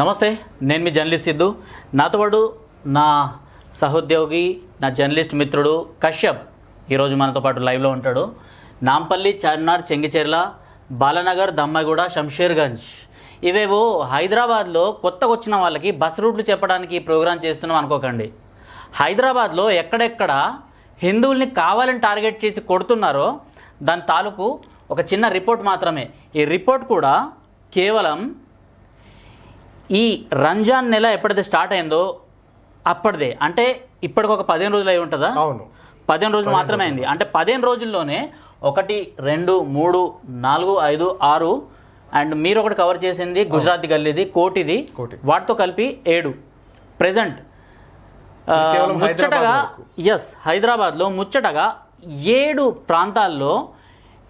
నమస్తే నేను మీ జర్నలిస్ట్ సిద్ధు. నాతో పాటు నా సహోద్యోగి నా జర్నలిస్ట్ మిత్రుడు కశ్యప్ ఈరోజు మనతో పాటు లైవ్లో ఉంటాడు. నాంపల్లి చార్మినార్ చెంగిచెర్ల బాలనగర్ దమ్మగూడ శంషేర్గంజ్. ఇవేవో హైదరాబాద్లో కొత్తగా వచ్చిన వాళ్ళకి బస్ రూట్లు చెప్పడానికి ఈ ప్రోగ్రాం చేస్తున్నాం అనుకోకండి. హైదరాబాద్లో ఎక్కడెక్కడ హిందువుల్ని కావాలని టార్గెట్ చేసి కొడుతున్నారో దాని తాలూకు ఒక చిన్న రిపోర్ట్ మాత్రమే. ఈ రిపోర్ట్ కూడా కేవలం ఈ రంజాన్ నెల ఎప్పుడైతే స్టార్ట్ అయిందో అప్పటిదే. అంటే ఇప్పటికి ఒక పదిహేను రోజులు అయి ఉంటుందా? అవును. పదిహేను రోజులు మాత్రమే అయింది. అంటే పదిహేను రోజుల్లోనే ఒకటి రెండు మూడు నాలుగు ఐదు ఆరు అండ్ మీరు ఒకటి కవర్ చేసింది గుజరాత్ గల్లీది కోటిది. కోటి. వాటితో కలిపి ఏడు. ప్రెజెంట్ ముచ్చటగా. ఎస్ హైదరాబాద్లో ముచ్చటగా ఏడు ప్రాంతాల్లో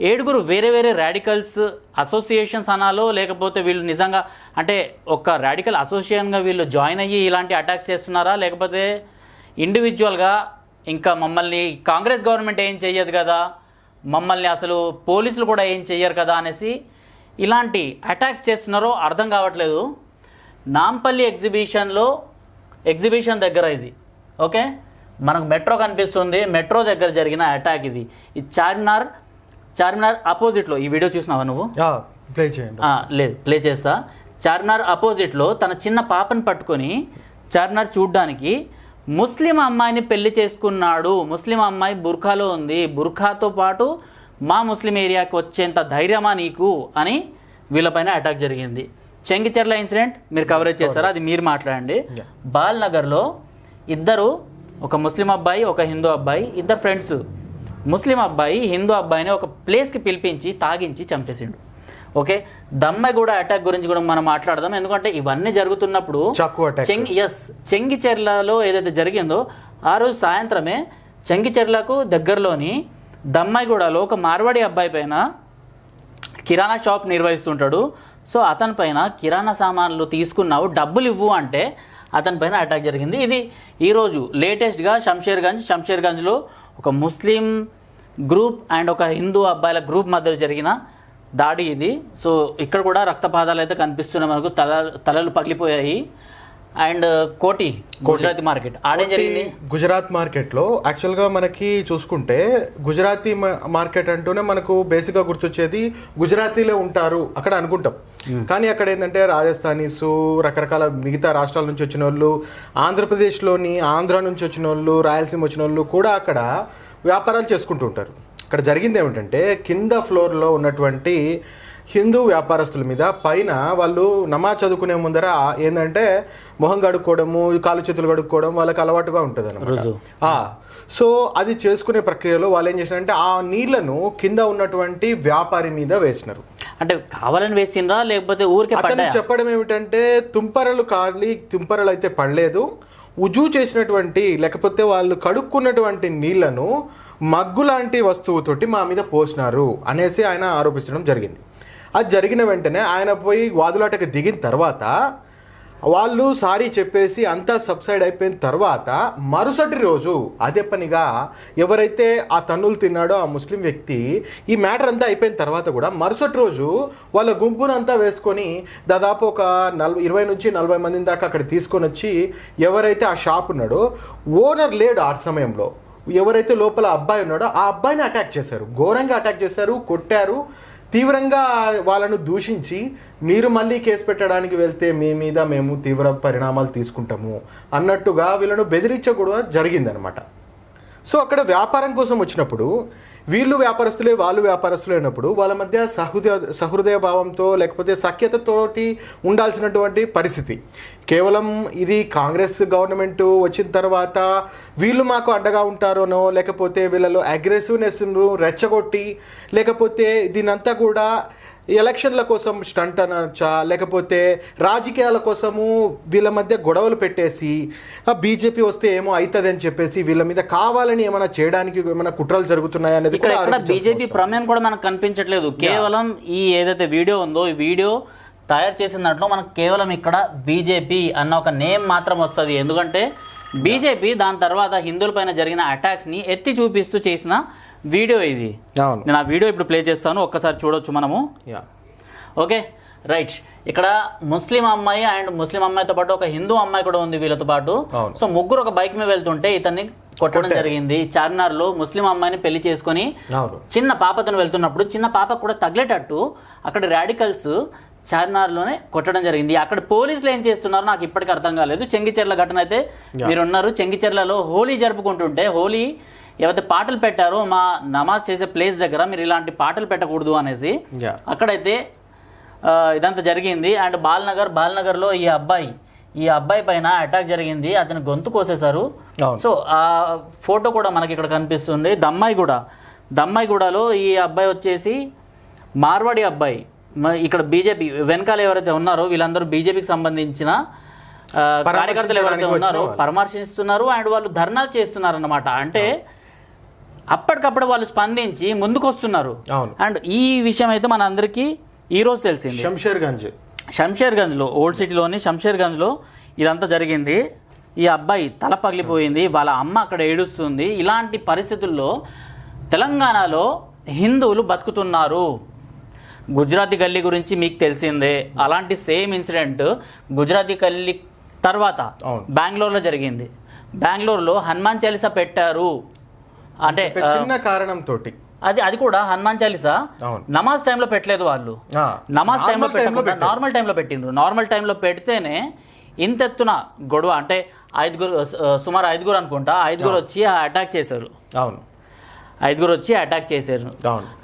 ఏడుగురు వేరే వేరే రాడికల్స్ అసోసియేషన్స్ అనాలో లేకపోతే వీళ్ళు నిజంగా అంటే ఒక రాడికల్ అసోసియేషన్గా వీళ్ళు జాయిన్ అయ్యి ఇలాంటి అటాక్స్ చేస్తున్నారా? లేకపోతే ఇండివిజువల్గా ఇంకా మమ్మల్ని కాంగ్రెస్ గవర్నమెంట్ ఏం చెయ్యదు కదా? మమ్మల్ని అసలు పోలీసులు కూడా ఏం చెయ్యరు కదా? అనేసి ఇలాంటి అటాక్స్ చేస్తున్నారో అర్థం కావట్లేదు. నాంపల్లి ఎగ్జిబిషన్లో ఎగ్జిబిషన్ దగ్గర ఇది. ఓకే? మనకు మెట్రో కనిపిస్తుంది. మెట్రో దగ్గర జరిగిన అటాక్ ఇది. ఈ చార్మినార్ చార్మినార్ అపోజిట్లో ఈ వీడియో చూసినావా నువ్వు? ప్లే చేయండి. లేదు ప్లే చేస్తా. చార్మినార్ అపోజిట్లో తన చిన్న పాపను పట్టుకొని చార్మినార్ చూడ్డానికి ముస్లిం అమ్మాయిని పెళ్ళి చేసుకున్నాడు. ముస్లిం అమ్మాయి బుర్ఖాలో ఉంది. బుర్ఖాతో పాటు మా ముస్లిం ఏరియాకి వచ్చేంత ధైర్యమా నీకు? అని వీళ్ళపైన అటాక్ జరిగింది. చెంగిచెర్ల ఇన్సిడెంట్ మీరు కవరేజ్ చేస్తారా? అది మీరు మాట్లాడండి. బాల్ నగర్లో ఇద్దరు ఒక ముస్లిం అబ్బాయి ఒక హిందూ అబ్బాయి ఇద్దరు ఫ్రెండ్స్ ముస్లిం అబ్బాయి హిందూ అబ్బాయిని ఒక ప్లేస్కి పిలిపించి తాగించి చంపేసిండు. ఓకే? దమ్మగూడ అటాక్ గురించి కూడా మనం మాట్లాడదాం. ఎందుకంటే ఇవన్నీ జరుగుతున్నప్పుడు చెంగి ఎస్ చెంగిచెర్లలో ఏదైతే జరిగిందో ఆ రోజు సాయంత్రమే చెంగిచెర్లకు దగ్గరలోని దమ్మాయిగూడలో ఒక మార్వాడి అబ్బాయి పైన కిరాణా షాప్ నిర్వహిస్తుంటాడు. సో అతని పైన కిరాణా సామాన్లు తీసుకున్నావు డబ్బులు ఇవ్వు అంటే అతని పైన అటాక్ జరిగింది. ఇది ఈరోజు లేటెస్ట్గా శంషేర్గంజ్ శంషేర్గంజ్లో ఒక ముస్లిం గ్రూప్ అండ్ ఒక హిందూ అబ్బాయిల గ్రూప్ మధ్య జరిగిన దాడి ఇది. సో ఇక్కడ కూడా రక్తపాతాలు అయితే కనిపిస్తున్నాయి. మనకు తల తలలు పగిలిపోయాయి. అండ్ కోటి గుజరాతీ మార్కెట్. ఆడేం జరిగింది? గుజరాత్ మార్కెట్లో యాక్చువల్గా మనకి చూసుకుంటే గుజరాతీ మార్కెట్ అంటూనే మనకు బేసిక్గా గుర్తొచ్చేది గుజరాతీలే ఉంటారు అక్కడ అనుకుంటాం. కానీ అక్కడ ఏంటంటే రాజస్థానీస్ రకరకాల మిగతా రాష్ట్రాల నుంచి వచ్చిన వాళ్ళు ఆంధ్రప్రదేశ్లోని ఆంధ్ర నుంచి వచ్చిన వాళ్ళు రాయలసీమ వచ్చిన వాళ్ళు కూడా అక్కడ వ్యాపారాలు చేసుకుంటూ ఉంటారు. అక్కడ జరిగింది ఏమిటంటే కింద ఫ్లోర్లో ఉన్నటువంటి హిందూ వ్యాపారస్తుల మీద పైన వాళ్ళు నమాజ్ చదువుకునే ముందర ఏంటంటే మొహం కడుక్కోవడము కాలు చేతులు కడుక్కోవడం వాళ్ళకి అలవాటుగా ఉంటుంది రుజువు. సో అది చేసుకునే ప్రక్రియలో వాళ్ళు ఏం చేసినారంటే ఆ నీళ్ళను కింద ఉన్నటువంటి వ్యాపారి మీద వేసినారు. అంటే కావాలని వేసిండ్రా లేకపోతే ఊరికే అతను చెప్పడం ఏమిటంటే తుంపరలు కాలి తుంపరలు అయితే పడలేదు. ఉజు చేసినటువంటి లేకపోతే వాళ్ళు కడుక్కున్నటువంటి నీళ్ళను మగ్గు లాంటి వస్తువుతోటి మా మీద పోసినారు అనేసి ఆయన ఆరోపించడం జరిగింది. అది జరిగిన వెంటనే ఆయన పోయి వాదులాటకి దిగిన తర్వాత వాళ్ళు సారీ చెప్పేసి అంతా సబ్సైడ్ అయిపోయిన తర్వాత మరుసటి రోజు అదే పనిగా ఎవరైతే ఆ తన్నులు తిన్నాడో ఆ ముస్లిం వ్యక్తి ఈ మ్యాటర్ అంతా అయిపోయిన తర్వాత కూడా మరుసటి రోజు వాళ్ళ గుంపునంతా వేసుకొని దాదాపు ఒక నలభై ఇరవై నుంచి నలభై మంది దాకా అక్కడ తీసుకొని వచ్చి ఎవరైతే ఆ షాప్ ఉన్నాడో ఓనర్ లేడు ఆ సమయంలో. ఎవరైతే లోపల అబ్బాయి ఉన్నాడో ఆ అబ్బాయిని అటాక్ చేశారు. ఘోరంగా అటాక్ చేశారు కొట్టారు. తీవ్రంగా వాళ్ళను దూషించి మీరు మళ్ళీ కేసు పెట్టడానికి వెళ్తే మీ మీద మేము తీవ్ర పరిణామాలు తీసుకుంటాము అన్నట్టుగా వీళ్ళను బెదిరించకూడదు జరిగిందనమాట. సో అక్కడ వ్యాపారం కోసం వచ్చినప్పుడు వీళ్ళు వ్యాపారస్తులే వాళ్ళు వ్యాపారస్తులు అయినప్పుడు వాళ్ళ మధ్య సహృదయ సహృదయ భావంతో లేకపోతే సఖ్యతతోటి ఉండాల్సినటువంటి పరిస్థితి. కేవలం ఇది కాంగ్రెస్ గవర్నమెంట్ వచ్చిన తర్వాత వీళ్ళు మాకు అండగా ఉంటారోనో లేకపోతే వీళ్ళలో అగ్రెసివ్నెస్ను రెచ్చగొట్టి లేకపోతే దీనంతా కూడా ఎలక్షన్ల కోసం స్టంట్ అనొచ్చా? లేకపోతే రాజకీయాల కోసము వీళ్ళ మధ్య గొడవలు పెట్టేసి బీజేపీ వస్తే ఏమో అవుతుంది అని చెప్పేసి వీళ్ళ మీద కావాలని ఏమైనా చేయడానికి ఏమైనా కుట్రలు జరుగుతున్నాయా అనేది బీజేపీ. ప్రమేయం కూడా మనకు కనిపించట్లేదు. కేవలం ఈ ఏదైతే వీడియో ఉందో ఈ వీడియో తయారు చేసిన దాంట్లో మనకు కేవలం ఇక్కడ బీజేపీ అన్న ఒక నేమ్ మాత్రం వస్తుంది. ఎందుకంటే బీజేపీ దాని తర్వాత హిందువుల పైన జరిగిన అటాక్స్ని ఎత్తి చూపిస్తూ చేసిన వీడియో ఇది. నేను ఆ వీడియో ఇప్పుడు ప్లే చేస్తాను ఒక్కసారి చూడొచ్చు మనము. Okay right. ఇక్కడ ముస్లిం అమ్మాయి అండ్ ముస్లిం అమ్మాయితో పాటు ఒక హిందూ అమ్మాయి కూడా ఉంది వీళ్ళతో పాటు. సో ముగ్గురు ఒక బైక్ మీద వెళ్తుంటే ఇతన్ని కొట్టడం జరిగింది. చార్మినార్లో ముస్లిం అమ్మాయిని పెళ్ళి చేసుకొని చిన్న పాపతో వెళ్తున్నప్పుడు చిన్న పాపకు కూడా తగిలేటట్టు అక్కడ రాడికల్స్ చార్మినార్లోనే కొట్టడం జరిగింది. అక్కడ పోలీసులు ఏం చేస్తున్నారో నాకు ఇప్పటికీ అర్థం కాలేదు. చెంగిచెర్ల ఘటన అయితే మీరు ఉన్నారు చెంగిచెర్లలో హోలీ జరుపుకుంటుంటే హోలీ ఏవైతే పాటలు పెట్టారో మా నమాజ్ చేసే ప్లేస్ దగ్గర మీరు ఇలాంటి పాటలు పెట్టకూడదు అనేసి అక్కడైతే ఇదంతా జరిగింది. అండ్ బాల్నగర్ బాల్నగర్లో ఈ అబ్బాయి ఈ అబ్బాయి పైన అటాక్ జరిగింది. అతని గొంతు కోసేశారు. సో ఆ ఫోటో కూడా మనకి ఇక్కడ కనిపిస్తుంది. దమ్మాయిగూడ. దమ్మాయిగూడలో ఈ అబ్బాయి వచ్చేసి మార్వాడి అబ్బాయి. ఇక్కడ బీజేపీ వెనకాల ఎవరైతే ఉన్నారో వీళ్ళందరూ బీజేపీకి సంబంధించిన కార్యకర్తలు ఎవరైతే ఉన్నారో. పరామర్శిస్తున్నారు. అండ్ వాళ్ళు ధర్నా చేస్తున్నారు అన్నమాట అంటే అప్పటికప్పుడు వాళ్ళు స్పందించి ముందుకు వస్తున్నారు అండ్ ఈ విషయం అయితే మన అందరికీ ఈ రోజు తెలిసింది. శంషేర్గంజ్. శంషేర్గంజ్లో ఓల్డ్ సిటీలోని శంషేర్గంజ్లో ఇదంతా జరిగింది. ఈ అబ్బాయి తల పగిలిపోయింది వాళ్ళ అమ్మ అక్కడ ఏడుస్తుంది. ఇలాంటి పరిస్థితుల్లో తెలంగాణలో హిందువులు బతుకుతున్నారు. గుజరాతీ గల్లీ గురించి మీకు తెలిసిందే. అలాంటి సేమ్ ఇన్సిడెంట్ గుజరాతీ గల్లీ తర్వాత. బెంగళూరులో జరిగింది. బెంగళూరులో హనుమాన్ చాలీసా పెట్టారు. అంటే చిన్న కారణం తోటి అది అది కూడా హనుమాన్ చాలీసా? నమాజ్ టైంలో పెట్టలేదు వాళ్ళు. నమాజ్ టైంలో పెట్టకుండా. నార్మల్ టైంలో పెట్టిండ్రు. నార్మల్ టైంలో పెడితేనే ఇంత ఎత్తున గొడవ అంటే ఐదుగురు సుమారు ఐదుగురు అనుకుంటా ఐదుగురు వచ్చి అటాక్ చేశారు. అవును. ఐదుగురు వచ్చి అటాక్ చేశారు.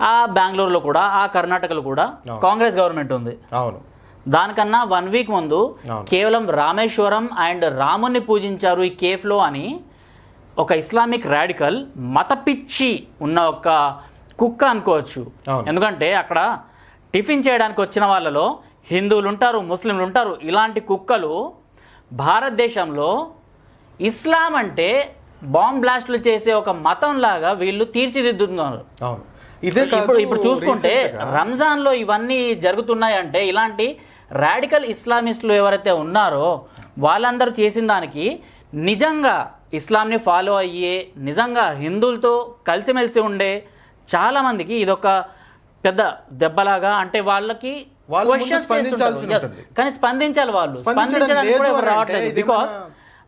ఆ బెంగళూరులో కూడా ఆ కర్ణాటకలో కూడా. కాంగ్రెస్ గవర్నమెంట్ ఉంది. అవును. దానికన్నా వన్ వీక్ ముందు. కేవలం రామేశ్వరం అండ్ రాముని పూజించారు ఈ కేఫ్లో అని ఒక ఇస్లామిక్ రాడికల్ మత పిచ్చి ఉన్న ఒక కుక్క అనుకోవచ్చు. ఎందుకంటే అక్కడ టిఫిన్ చేయడానికి వచ్చిన వాళ్ళలో హిందువులు ఉంటారు ముస్లింలు ఉంటారు. ఇలాంటి కుక్కలు భారతదేశంలో ఇస్లాం అంటే బాంబ్ బ్లాస్ట్లు చేసే ఒక మతం లాగా వీళ్ళు తీర్చిదిద్దుతున్నారు. ఇదే ఇప్పుడు ఇప్పుడు చూసుకుంటే recent గా- రంజాన్లో ఇవన్నీ జరుగుతున్నాయంటే ఇలాంటి రాడికల్ ఇస్లామిస్టులు ఎవరైతే ఉన్నారో వాళ్ళందరూ చేసిన దానికి నిజంగా ఇస్లాంని ఫాలో అయ్యే నిజంగా హిందువులతో కలిసిమెలిసి ఉండే చాలా మందికి ఇదొక పెద్ద దెబ్బలాగా అంటే వాళ్ళకి. కానీ స్పందించాలి వాళ్ళు. స్పందించడం స్పందించడానికి కూడా రావట్లేదు. బికాస్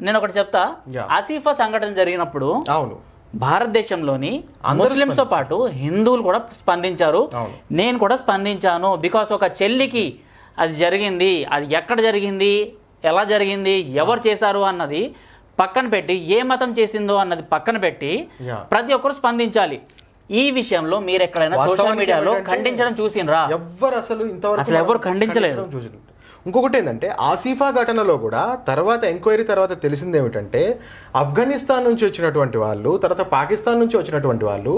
నేను ఒకటి చెప్తా. ఆసిఫా సంఘటన జరిగినప్పుడు అవును. భారతదేశంలోని ముస్లింస్తో పాటు హిందువులు కూడా స్పందించారు. నేను కూడా స్పందించాను. బికాస్ ఒక చెల్లికి అది జరిగింది. అది ఎక్కడ జరిగింది? ఎలా జరిగింది? ఎవరు చేశారు అన్నది పక్కన పెట్టి ఏ మతం చేసిందో అన్నది పక్కన పెట్టి. ప్రతి ఒక్కరు స్పందించాలి ఈ విషయంలో మీరు ఎక్కడైనా సోషల్ మీడియాలో ఖండించడం చూసిండ్రా ఎవ్వరు అసలు ఇంతవరకు అసలు ఎవరు ఖండించలేదు. ఇంకొకటి ఏంటంటే ఆసిఫా ఘటనలో కూడా తర్వాత ఎంక్వైరీ తర్వాత తెలిసింది ఏమిటంటే ఆఫ్ఘనిస్తాన్ నుంచి వచ్చినటువంటి వాళ్ళు తర్వాత పాకిస్తాన్ నుంచి వచ్చినటువంటి వాళ్ళు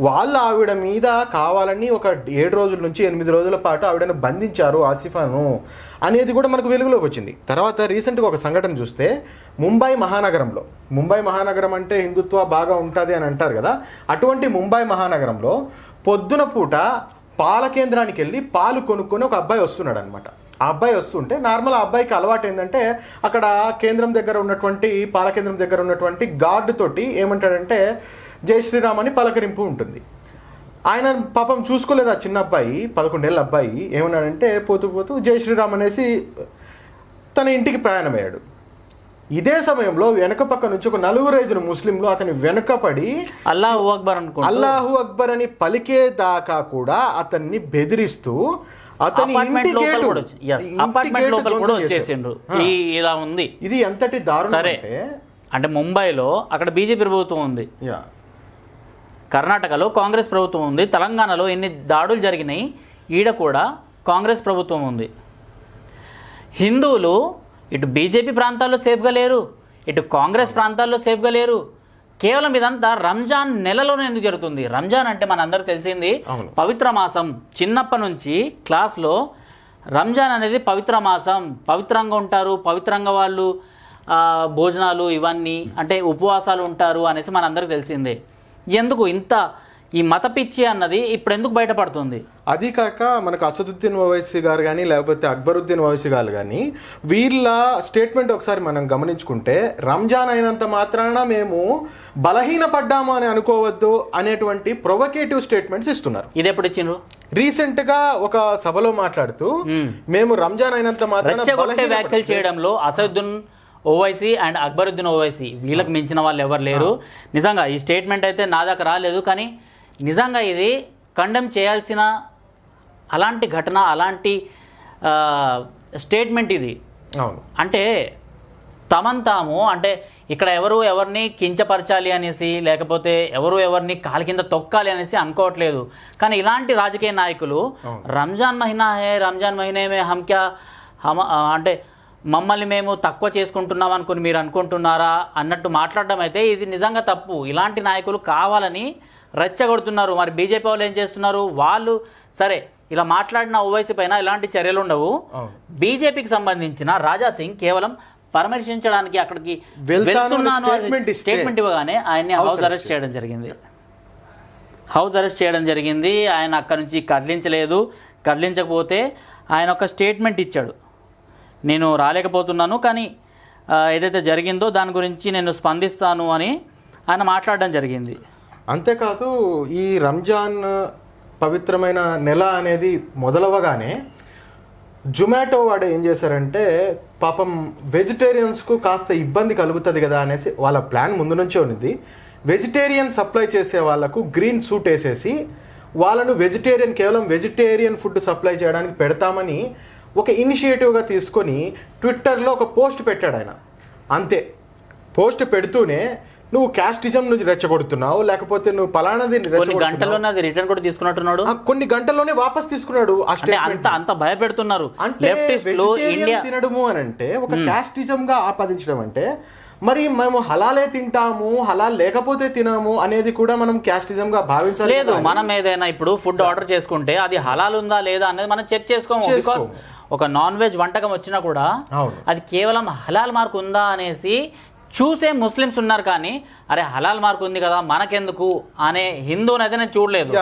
వాళ్ళ ఆవిడ మీద కావాలని ఒక ఏడు రోజుల నుంచి ఎనిమిది రోజుల పాటు ఆవిడను బంధించారు ఆసిఫాను అనేది కూడా మనకు వెలుగులోకి వచ్చింది. తర్వాత రీసెంట్గా ఒక సంఘటన చూస్తే ముంబై మహానగరంలో ముంబై మహానగరం అంటే హిందుత్వ బాగా ఉంటుంది అని అంటారు కదా అటువంటి ముంబై మహానగరంలో పొద్దున పూట పాల కేంద్రానికి వెళ్ళి పాలు కొనుక్కొని ఒక అబ్బాయి వస్తున్నాడు అనమాట ఆ అబ్బాయి వస్తుంటే నార్మల్ ఆ అబ్బాయికి అలవాటు ఏంటంటే అక్కడ కేంద్రం దగ్గర ఉన్నటువంటి పాల కేంద్రం దగ్గర ఉన్నటువంటి గార్డు తోటి ఏమంటాడంటే జై శ్రీరామ్ అని పలకరింపు ఉంటుంది. ఆయన పాపం చూసుకోలేదు ఆ చిన్న అబ్బాయి పదకొండేళ్ళ అబ్బాయి. ఏమన్నాడంటే పోతూ పోతూ జై శ్రీరామ్ అనేసి తన ఇంటికి ప్రయాణమయ్యాడు. ఇదే సమయంలో వెనక పక్క నుంచి ఒక నలుగురు ఐదుగురు ముస్లింలు అతని వెనకపడి అల్లాహు అక్బర్ అనుకుంటా అల్లాహు అక్బర్ అని పలికే దాకా కూడా అతన్ని బెదిరిస్తూ అపార్ట్మెంట్ లోపల కూడా అపార్ట్మెంట్ లోపల. వచ్చేసిండ్రు. ఈ ఇలా ఉంది. ఇది ఎంతటి దారుణం సరే. అంటే ముంబైలో అక్కడ బీజేపీ ప్రభుత్వం ఉంది. కర్ణాటకలో కాంగ్రెస్ ప్రభుత్వం ఉంది. తెలంగాణలో ఎన్ని దాడులు జరిగినాయి ఈడ కూడా కాంగ్రెస్ ప్రభుత్వం ఉంది. హిందువులు ఇటు బీజేపీ ప్రాంతాల్లో సేఫ్గా లేరు ఇటు కాంగ్రెస్ ప్రాంతాల్లో సేఫ్గా లేరు. కేవలం ఇదంతా రంజాన్ నెలలోనే ఎందుకు జరుగుతుంది? రంజాన్ అంటే మనందరూ తెలిసింది. పవిత్ర మాసం. చిన్నప్పటి నుంచి క్లాస్లో రంజాన్ అనేది పవిత్ర మాసం. పవిత్రంగా ఉంటారు పవిత్రంగా వాళ్ళు భోజనాలు ఇవన్నీ అంటే ఉపవాసాలు ఉంటారు అనేసి మనందరికీ తెలిసిందే. ఎందుకు ఇంత ఈ మత పిచ్చి అన్నది ఇప్పుడు ఎందుకు బయటపడుతుంది? అది కాక మనకు అసదుద్దీన్ ఓవైసీ గారు కానీ లేకపోతే అక్బరుద్దీన్ ఓవైసీ గారు కానీ వీళ్ళ స్టేట్మెంట్ ఒకసారి మనం గమనించుకుంటే రంజాన్ అయినంత మాత్రాన మేము బలహీనపడ్డాము అని అనుకోవద్దు అనేటువంటి ప్రొవకేటివ్ స్టేట్మెంట్స్ ఇస్తున్నారు. ఇది ఎప్పుడు ఇచ్చిండ్రు? రీసెంట్గా ఒక సభలో మాట్లాడుతూ మేము రంజాన్ అయినంత మాత్రాన వ్యాఖ్యలు చేయడంలో అసదుద్దీన్ ఓవైసీ అండ్ అక్బరుద్దీన్ ఓవైసీ వీళ్ళకి మించిన వాళ్ళు ఎవరు లేరు. నిజంగా ఈ స్టేట్మెంట్ అయితే నా దాకా రాలేదు కానీ నిజంగా ఇది కండెమ్ చేయాల్సిన అలాంటి ఘటన అలాంటి స్టేట్మెంట్ ఇది. అంటే తమన్ తాము అంటే ఇక్కడ ఎవరు ఎవరిని కించపరచాలి అనేసి లేకపోతే ఎవరు ఎవరిని కాలి కింద తొక్కాలి అనేసి అనుకోవట్లేదు. కానీ ఇలాంటి రాజకీయ నాయకులు రంజాన్ మహినా హే రంజాన్ మహినే మే హమ్ అంటే మమ్మల్ని మేము తక్కువ చేసుకుంటున్నాం అనుకుని మీరు అనుకుంటున్నారా అన్నట్టు మాట్లాడడం అయితే ఇది నిజంగా తప్పు. ఇలాంటి నాయకులు కావాలని రెచ్చగొడుతున్నారు. మరి బీజేపీ వాళ్ళు ఏం చేస్తున్నారు? వాళ్ళు సరే ఇలా మాట్లాడిన ఓవైసీ పైన ఇలాంటి చర్యలు ఉండవు. బీజేపీకి సంబంధించిన రాజా సింగ్ కేవలం పరామర్శించడానికి అక్కడికి వెళ్తున్నాను స్టేట్మెంట్ ఇవ్వగానే ఆయన్ని హౌస్ అరెస్ట్ చేయడం జరిగింది. హౌస్ అరెస్ట్ చేయడం జరిగింది. ఆయన అక్కడి నుంచి కదిలించలేదు. కదిలించకపోతే ఆయన ఒక స్టేట్మెంట్ ఇచ్చాడు. నేను రాలేకపోతున్నాను కానీ ఏదైతే జరిగిందో దాని గురించి నేను స్పందిస్తాను అని ఆయన మాట్లాడడం జరిగింది. అంతేకాదు ఈ రంజాన్ పవిత్రమైన నెల అనేది మొదలవగానే జొమాటో వాడు ఏం చేశారంటే పాపం వెజిటేరియన్స్కు కాస్త ఇబ్బంది కలుగుతుంది కదా అనేసి వాళ్ళ ప్లాన్ ముందు నుంచే ఉంది వెజిటేరియన్ సప్లై చేసే వాళ్ళకు గ్రీన్ సూట్ వేసేసి వాళ్ళను వెజిటేరియన్ కేవలం వెజిటేరియన్ ఫుడ్ సప్లై చేయడానికి పెడతామని ఒక ఇనిషియేటివ్గా తీసుకొని ట్విట్టర్లో ఒక పోస్ట్ పెట్టాడు ఆయన. అంతే. పోస్ట్ పెడుతూనే నువ్వు క్యాస్టిజం నుంచి రెచ్చగొడుతున్నావు లేకపోతే నువ్వు పలానాది కొన్ని గంటల్లోనే అది రిటర్న్ కూడా తీసుకున్నట్టున్నాడు. కొన్ని గంటల్లోనే వాపస్ తీసుకున్నాడు అంత అంత భయపెడుతున్నారు. అంటే తినడము అని అంటే ఒక క్యాస్టిజం గా ఆపాదించడం అంటే మరి మేము హలాలే తింటాము హలాల్ లేకపోతే తినము అనేది కూడా మనం క్యాస్టిజం గా భావించాలి లేదు. మనం ఏదైనా ఇప్పుడు ఫుడ్ ఆర్డర్ చేసుకుంటే అది హలాల్ ఉందా లేదా అనేది మనం చెక్ చేసుకోము. బికాస్ ఒక నాన్ వెజ్ వంటకం వచ్చినా కూడా అది కేవలం హలాల్ మార్క్ ఉందా అనేసి చూసే ముస్లిమ్స్ ఉన్నారు కానీ అరే హలాల్ మార్క్ ఉంది కదా మనకెందుకు అనే హిందువుని అయితే నేను చూడలేదు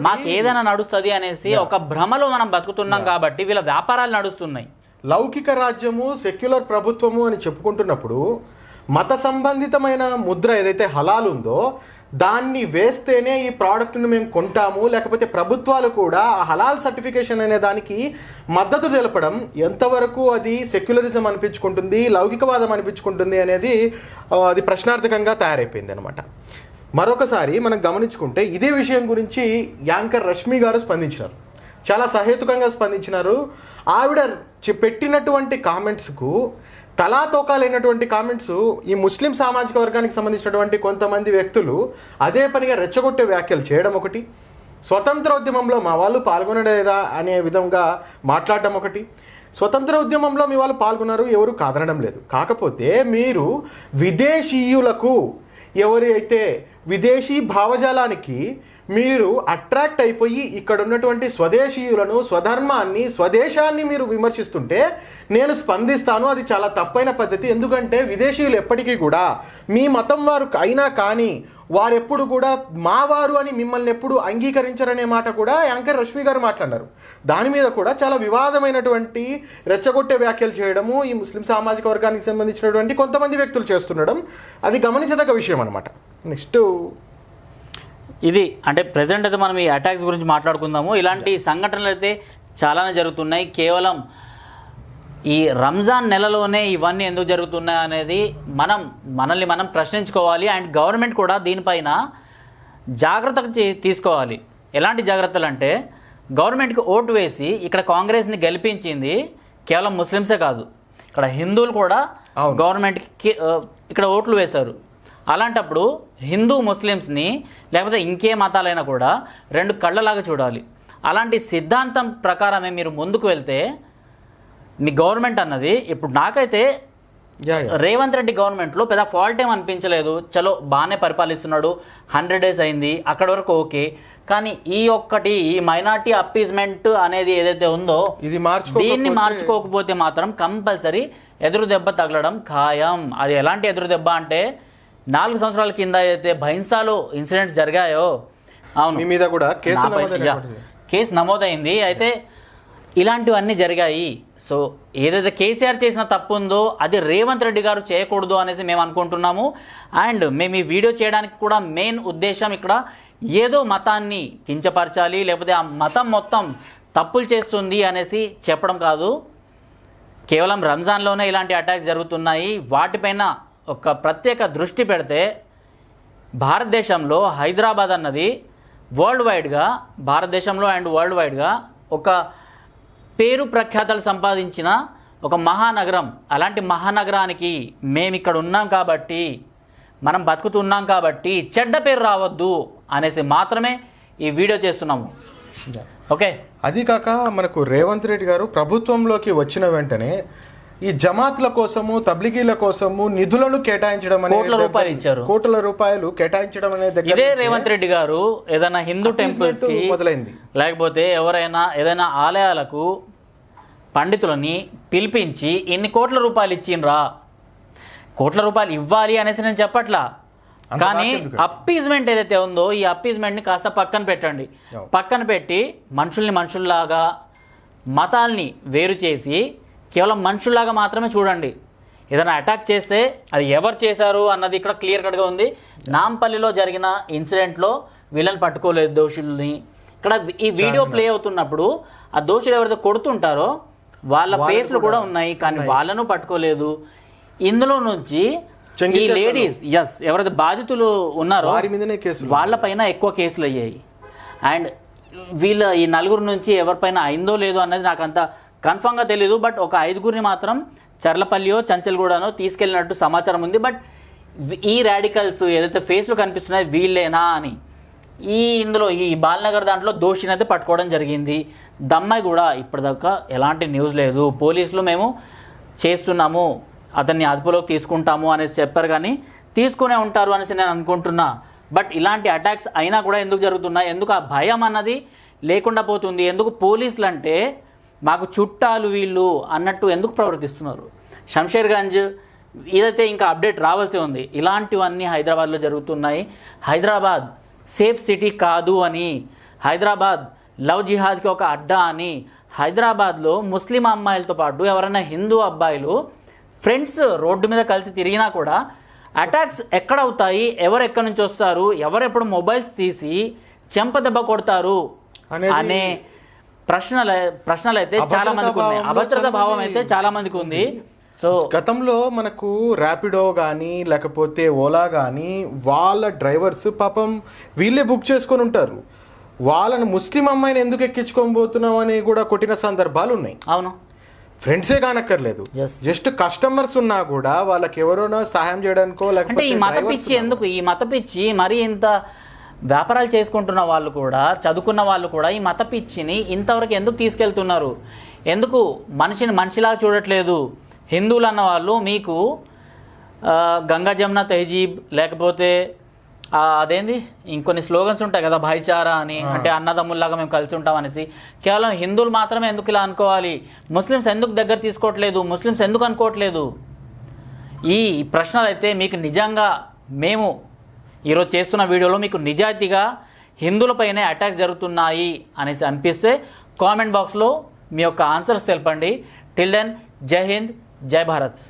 మాకు ఏదైనా నడుస్తుంది అనేసి ఒక భ్రమలో మనం బతుకుతున్నాం కాబట్టి వీళ్ళ వ్యాపారాలు నడుస్తున్నాయి. లౌకిక రాజ్యము సెక్యులర్ ప్రభుత్వము అని చెప్పుకుంటున్నప్పుడు మత సంబంధితమైన ముద్ర ఏదైతే హలాల్ ఉందో దాన్ని వేస్తేనే ఈ ప్రోడక్ట్ను మేము కొంటాము లేకపోతే ప్రభుత్వాలు కూడా ఆ హలాల్ సర్టిఫికేషన్ అనే దానికి మద్దతు తెలపడం ఎంతవరకు అది సెక్యులరిజం అనిపించుకుంటుంది లౌకికవాదం అనిపించుకుంటుంది అనేది అది ప్రశ్నార్థకంగా తయారైపోయింది అనమాట మరొకసారి మనం గమనించుకుంటే ఇదే విషయం గురించి యాంకర్ రష్మి గారు స్పందించినారు. చాలా సహేతుకంగా స్పందించినారు. ఆవిడ పెట్టినటువంటి కామెంట్స్కు తలాతోకాలైనటువంటి కామెంట్స్ ఈ ముస్లిం సామాజిక వర్గానికి సంబంధించినటువంటి కొంతమంది వ్యక్తులు అదే పనిగా రెచ్చగొట్టే వ్యాఖ్యలు చేయడం ఒకటి. స్వతంత్రోద్యమంలో మా వాళ్ళు పాల్గొనలేదా అనే విధంగా మాట్లాడడం ఒకటి. స్వతంత్ర ఉద్యమంలో మీ వాళ్ళు పాల్గొన్నారు ఎవరు కాదనడం లేదు. కాకపోతే మీరు విదేశీయులకు ఎవరైతే విదేశీ భావజాలానికి మీరు అట్రాక్ట్ అయిపోయి ఇక్కడ ఉన్నటువంటి స్వదేశీయులను స్వధర్మాన్ని స్వదేశాన్ని మీరు విమర్శిస్తుంటే నేను స్పందిస్తాను అది చాలా తప్పైన పద్ధతి. ఎందుకంటే విదేశీయులు ఎప్పటికీ కూడా మీ మతం వారు అయినా కానీ వారెప్పుడు కూడా మా వారు అని మిమ్మల్ని ఎప్పుడు అంగీకరించరనే మాట కూడా యాంకర్ రష్మి గారు మాట్లాడారు. దాని మీద కూడా చాలా వివాదమైనటువంటి రెచ్చగొట్టే వ్యాఖ్యలు చేయడము ఈ ముస్లిం సామాజిక వర్గానికి సంబంధించినటువంటి కొంతమంది వ్యక్తులు చేస్తుండడం అది గమనించదగ్గ విషయం అనమాట నెక్స్ట్ ఇది అంటే ప్రజెంట్ అయితే మనం ఈ అటాక్స్ గురించి మాట్లాడుకుందాము. ఇలాంటి సంఘటనలు అయితే చాలానే జరుగుతున్నాయి. కేవలం ఈ రంజాన్ నెలలోనే ఇవన్నీ ఎందుకు జరుగుతున్నాయి అనేది మనం మనల్ని మనం ప్రశ్నించుకోవాలి. అండ్ గవర్నమెంట్ కూడా దీనిపైన జాగ్రత్త తీసుకోవాలి. ఎలాంటి జాగ్రత్తలు అంటే గవర్నమెంట్కి ఓటు వేసి ఇక్కడ కాంగ్రెస్ని గెలిపించింది కేవలం ముస్లిమ్సే కాదు. ఇక్కడ హిందువులు కూడా. గవర్నమెంట్కి ఇక్కడ ఓట్లు వేశారు. అలాంటప్పుడు హిందూ ముస్లిమ్స్ని లేకపోతే ఇంకే మతాలైనా కూడా రెండు కళ్ళలాగా చూడాలి. అలాంటి సిద్ధాంతం ప్రకారమే మీరు ముందుకు వెళ్తే మీ గవర్నమెంట్ అన్నది ఇప్పుడు నాకైతే రేవంత్ రెడ్డి గవర్నమెంట్లో పెద్ద ఫాల్ట్ ఏం అనిపించలేదు. చలో బాగానే పరిపాలిస్తున్నాడు. హండ్రెడ్ డేస్ అయింది. అక్కడ వరకు ఓకే. కానీ ఈ ఒక్కటి ఈ మైనార్టీ అప్పీజ్మెంట్ అనేది ఏదైతే ఉందో ఇది దీన్ని మార్చుకోకపోతే మాత్రం కంపల్సరీ ఎదురు దెబ్బ తగలడం ఖాయం. అది ఎలాంటి ఎదురు దెబ్బ అంటే నాలుగు సంవత్సరాల కింద అయితే భైన్సాలో ఇన్సిడెంట్స్ జరిగాయో? అవును. మీ మీద కూడా కేసు కేసు నమోదైంది. అయితే ఇలాంటివన్నీ జరిగాయి. సో ఏదైతే కేసీఆర్ చేసిన తప్పు ఉందో అది రేవంత్ రెడ్డి గారు చేయకూడదు అనేసి మేము అనుకుంటున్నాము. అండ్ మేము ఈ వీడియో చేయడానికి కూడా మెయిన్ ఉద్దేశం ఇక్కడ ఏదో మతాన్ని కించపరచాలి లేకపోతే ఆ మతం మొత్తం తప్పులు చేస్తుంది అనేసి చెప్పడం కాదు. కేవలం రంజాన్లోనే ఇలాంటి అటాక్స్ జరుగుతున్నాయి. వాటిపైన ఒక ప్రత్యేక దృష్టి పెడితే భారతదేశంలో హైదరాబాద్ అన్నది వరల్డ్ వైడ్గా భారతదేశంలో అండ్ వరల్డ్ వైడ్గా ఒక పేరు ప్రఖ్యాతలు సంపాదించిన ఒక మహానగరం. అలాంటి మహానగరానికి మేము ఇక్కడ ఉన్నాం కాబట్టి మనం బతుకుతున్నాం కాబట్టి చెడ్డ పేరు రావద్దు అనేసి మాత్రమే ఈ వీడియో చేస్తున్నాము. ఓకే అది కాక మనకు రేవంత్ రెడ్డి గారు ప్రభుత్వంలోకి వచ్చిన వెంటనే ఈ జమాత్ల కోసము తబ్లిగీల కోసము నిధులను కేటాయించడం అనేది కోట్ల రూపాయలు ఇచ్చారు. కోట్ల రూపాయలు కేటాయించడం అనే దగ్గర ఇదే రేవంత్ రెడ్డి గారు ఏదైనా హిందూ టెంపుల్స్కి మొదలైంది లేకపోతే ఎవరైనా ఏదైనా ఆలయాలకు పండితులని పిలిపించి ఇన్ని కోట్ల రూపాయలు ఇచ్చిండ్రా కోట్ల రూపాయలు ఇవ్వాలి అనేసి నేను చెప్పట్లా కానీ? అప్పీజ్మెంట్ ఏదైతే ఉందో ఈ అప్పీజ్మెంట్ని కాస్త పక్కన పెట్టండి. పక్కన పెట్టి మనుషుల్ని మనుషుల్లాగా మతాల్ని వేరు చేసి కేవలం మనుషుల్లాగా మాత్రమే చూడండి. ఏదైనా అటాక్ చేస్తే అది ఎవరు చేశారు అన్నది ఇక్కడ క్లియర్ కట్గా ఉంది. నాంపల్లిలో జరిగిన ఇన్సిడెంట్లో వీళ్ళని పట్టుకోలేదు దోషుల్ని. ఇక్కడ ఈ వీడియో ప్లే అవుతున్నప్పుడు ఆ దోషులు ఎవరైతే కొడుతుంటారో వాళ్ళ ఫేస్లు కూడా ఉన్నాయి కానీ వాళ్ళను పట్టుకోలేదు. ఇందులో నుంచి ఈ. లేడీస్ ఎస్ ఎవరైతే బాధితులు ఉన్నారో వాళ్ళపైన ఎక్కువ కేసులు అయ్యాయి. అండ్ వీళ్ళ ఈ నలుగురు నుంచి ఎవరిపైన అయిందో లేదో అన్నది నాకు అంత కన్ఫామ్గా తెలియదు బట్ ఒక ఐదుగురిని మాత్రం చర్లపల్లియో చంచల్గూడనో తీసుకెళ్ళినట్టు సమాచారం ఉంది. బట్ ఈ రాడికల్స్ ఏదైతే ఫేస్లు కనిపిస్తున్నాయో వీళ్ళేనా అని ఈ ఇందులో ఈ బాలనగర్ దాంట్లో దోషిని అయితే పట్టుకోవడం జరిగింది. దమ్మాయి కూడా ఇప్పటిదాకా ఎలాంటి న్యూస్ లేదు. పోలీసులు మేము చేస్తున్నాము అతన్ని అదుపులోకి తీసుకుంటాము అనేసి చెప్పారు కానీ తీసుకునే ఉంటారు అనేసి నేను అనుకుంటున్నా. బట్ ఇలాంటి అటాక్స్ అయినా కూడా ఎందుకు జరుగుతున్నాయి? ఎందుకు ఆ భయం అన్నది లేకుండా పోతుంది? ఎందుకు పోలీసులు అంటే మాకు చుట్టాలు వీళ్ళు అన్నట్టు ఎందుకు ప్రవర్తిస్తున్నారు? శంషేర్గంజ్ ఇదైతే ఇంకా అప్డేట్ రావాల్సి ఉంది ఇలాంటివన్నీ హైదరాబాద్లో జరుగుతున్నాయి. హైదరాబాద్ సేఫ్ సిటీ కాదు అని హైదరాబాద్ లవ్ జిహాద్కి ఒక అడ్డా అని హైదరాబాద్లో ముస్లిం అమ్మాయిలతో పాటు ఎవరైనా హిందూ అబ్బాయిలు ఫ్రెండ్స్ రోడ్డు మీద కలిసి తిరిగినా కూడా అటాక్స్ ఎక్కడ అవుతాయి ఎవరు ఎక్కడి నుంచి వస్తారు ఎవరెప్పుడు మొబైల్స్ తీసి చెంప దెబ్బ కొడతారు అనే ప్రశ్నలు ప్రశ్నలు అయితే చాలా మందికి ఉన్నాయి. భావంలో అభద్రత భావం అయితే చాలా మందికి ఉంది. సో గతంలో మనకు ర్యాపిడో కానీ లేకపోతే ఓలా కానీ వాళ్ళ డ్రైవర్స్ పాపం వీళ్ళే బుక్ చేసుకొని ఉంటారు. వాళ్ళని ముస్లిం అమ్మాయిని ఎందుకు ఎక్కించుకొని పోతున్నాం అని కూడా కొట్టిన సందర్భాలు ఉన్నాయి. అవును. ఫ్రెండ్సే కానక్కర్లేదు. జస్ట్ కస్టమర్స్ ఉన్నా కూడా వాళ్ళకి ఎవరైనా సహాయం చేయడానికో లేకపోతే ఈ మత పిచ్చి ఎందుకు? ఈ మత పిచ్చి మరీ ఇంత వ్యాపారాలు చేసుకుంటున్న వాళ్ళు కూడా చదువుకున్న వాళ్ళు కూడా ఈ మత పిచ్చిని ఇంతవరకు ఎందుకు తీసుకెళ్తున్నారు? ఎందుకు మనిషిని మనిషిలాగా చూడట్లేదు? హిందువులు అన్న వాళ్ళు మీకు గంగా జమున తెహజీబ్ లేకపోతే అదేంది? ఇంకొన్ని స్లోగన్స్ ఉంటాయి కదా భాయిచారా అని అంటే అన్నదమ్ముల్లాగా మేము కలిసి ఉంటాం అనేసి. కేవలం హిందువులు మాత్రమే ఎందుకు ఇలా అనుకోవాలి? ముస్లిమ్స్ ఎందుకు దగ్గర తీసుకోవట్లేదు? ముస్లిమ్స్ ఎందుకు అనుకోవట్లేదు? ఈ ప్రశ్నలు అయితే మీకు నిజంగా మేము ఈరోజు చేస్తున్న వీడియోలో మీకు నిజాయితీగా హిందువులపైనే అటాక్స్ జరుగుతున్నాయి అనేసి అనిపిస్తే కామెంట్ బాక్స్లో మీ యొక్క ఆన్సర్స్ తెలపండి. టిల్ దెన్ జై హింద్ జై భారత్.